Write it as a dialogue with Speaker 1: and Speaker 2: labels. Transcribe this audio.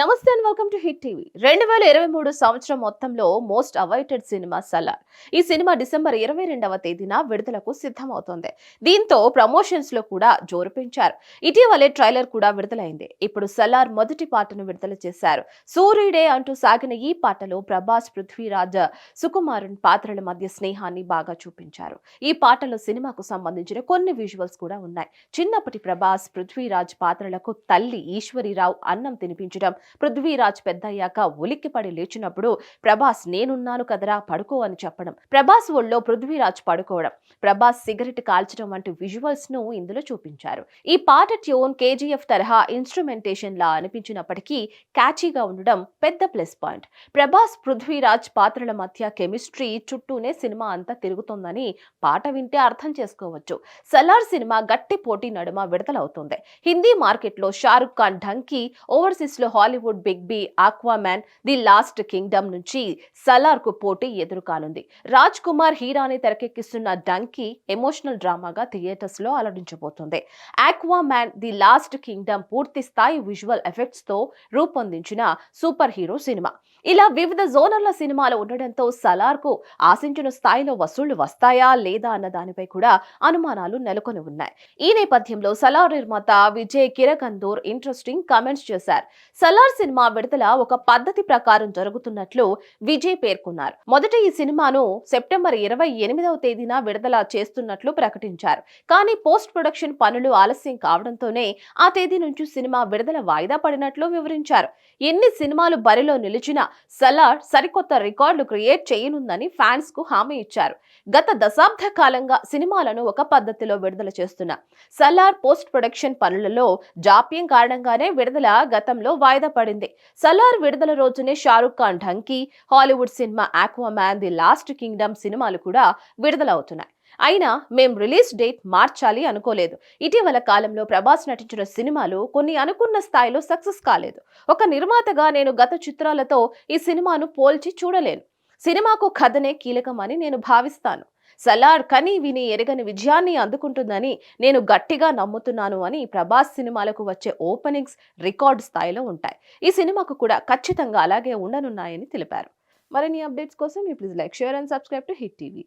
Speaker 1: నమస్తే and welcome to Hit TV. రెండు వేల ఇరవై మూడు సంవత్సరం మొత్తంలో మోస్ట్ అవైటెడ్ సినిమా సలార్ ఈ సినిమా డిసెంబర్ ఇరవై రెండవ తేదీన విడుదలకు సిద్ధమవుతోంది. దీంతో ప్రమోషన్స్లో కూడా జోరు పెంచారు. ఇటీవలే ట్రైలర్ కూడా విడుదలైంది. ఇప్పుడు సలార్ మొదటి పాటను విడుదల చేశారు. సూర్యుడే అంటూ సాగిన ఈ పాటలో ప్రభాస్ పృథ్వీరాజ్ సుకుమారన్ పాత్రల మధ్య స్నేహాన్ని బాగా చూపించారు. ఈ పాటలో సినిమాకు సంబంధించిన కొన్ని విజువల్స్ కూడా ఉన్నాయి. చిన్నప్పటి ప్రభాస్ పృథ్వీరాజ్ పాత్రలకు తల్లి ఈశ్వరీరావు అన్నం తినిపించడం పృథ్వీరాజ్ పెద్దయ్యాక ఉలిక్కిపడి లేచినప్పుడు ప్రభాస్ నేనున్నాను కదరా పడుకో అని చెప్పడం. ప్రభాస్ ఒళ్ళో పృథ్వీరాజ్ పడుకోవడం. ప్రభాస్ సిగరెట్ కాల్చడం వంటి విజువల్స్ను ఇందులో చూపించారు. ఈ పాట ట్యూన్ కేజీఎఫ్ తరహా ఇన్స్ట్రుమెంటేషన్ లా అనిపించినప్పటికీ క్యాచీగా ఉండడం పెద్ద ప్లస్ పాయింట్. ప్రభాస్ పృథ్వీరాజ్ పాత్రల మధ్య కెమిస్ట్రీ చుట్టూనే సినిమా అంతా తిరుగుతోందని పాట వింటే అర్థం చేసుకోవచ్చు. సలార్ సినిమా గట్టి పోటీ నడుమ విడుదలవుతుంది. హిందీ మార్కెట్లో Shahrukh Khan Dunki ఓవర్సీస్లో Hollywood big B Aquaman the Lost Kingdom నుంచి సలార్కు పోటీ ఎదురుకానుంది. రాజ్ కుమార్ హీరాని తెరకెక్కిస్తున్న డంకీ ఎమోషనల్ డ్రామాగా థియేటర్స్లో అలరించబోతోంది. ఆక్వామ్యాన్ ది లాస్ట్ కింగ్డమ్ పూర్తి స్థాయి విజువల్ ఎఫెక్ట్స్తో రూపొందించిన సూపర్ హీరో సినిమా. ఇలా వివిధ జోనర్ల సినిమాలు ఉండడంతో సలార్కు ఆశించిన స్థాయిలో వసూళ్ళు వస్తాయా లేదా అన్న దానిపై కూడా అనుమానాలు నెలకొని ఉన్నాయి. ఈ నేపథ్యంలో సలార్ నిర్మాత విజయ్ కిరకందూర్ ఇంట్రెస్టింగ్ కామెంట్స్ చేశారు. సలార్ సినిమా విడుదల ఒక పద్ధతి ప్రకారం జరుగుతున్నట్లు విజయ్ పేర్కొన్నారు. మొదట ఈ సినిమాను సెప్టెంబర్ ఇరవై ఎనిమిదవ తేదీన విడుదల చేస్తున్నట్లు ప్రకటించారు. కానీ పోస్ట్ ప్రొడక్షన్ పనులు ఆలస్యం కావడంతోనే ఆ తేదీ నుంచి సినిమా విడుదల వాయిదా పడినట్లు వివరించారు. ఎన్ని సినిమాలు బరిలో నిలిచినా సలార్ సరికొత్త రికార్డులు క్రియేట్ చేయనుందని ఫ్యాన్స్కు హామీ ఇచ్చారు. గత దశాబ్ద కాలంగా సినిమాలను ఒక పద్ధతిలో విడుదల చేస్తున్న. సలార్ పోస్ట్ ప్రొడక్షన్ పనులలో జాప్యం కారణంగానే విడుదల గతంలో వాయిదా పడింది. సలార్ విడుదల రోజునే Shahrukh Khan Dunki Hollywood cinema Aquaman the Lost Kingdom సినిమాలు కూడా విడుదలవుతున్నాయి. అయినా మేం రిలీజ్ డేట్ మార్చాలి అనుకోలేదు. ఇటీవల కాలంలో ప్రభాస్ నటించిన సినిమాలు కొన్ని అనుకున్న స్థాయిలో సక్సెస్ కాలేదు. ఒక నిర్మాతగా నేను గత చిత్రాలతో ఈ సినిమాను పోల్చి చూడలేను. సినిమాకు కథనే కీలకమని నేను భావిస్తాను. సలార్ కని విని ఎరగని విజయాన్ని అందుకుంటుందని నేను గట్టిగా నమ్ముతున్నాను అని ప్రభాస్ సినిమాలకు వచ్చే ఓపెనింగ్స్ రికార్డ్ స్థాయిలో ఉంటాయి. ఈ సినిమాకు కూడా ఖచ్చితంగా అలాగే ఉండనున్నాయని తెలిపారు. మరిన్ని అప్డేట్స్ కోసం ఇప్పుడు please like share and subscribe to Hit TV.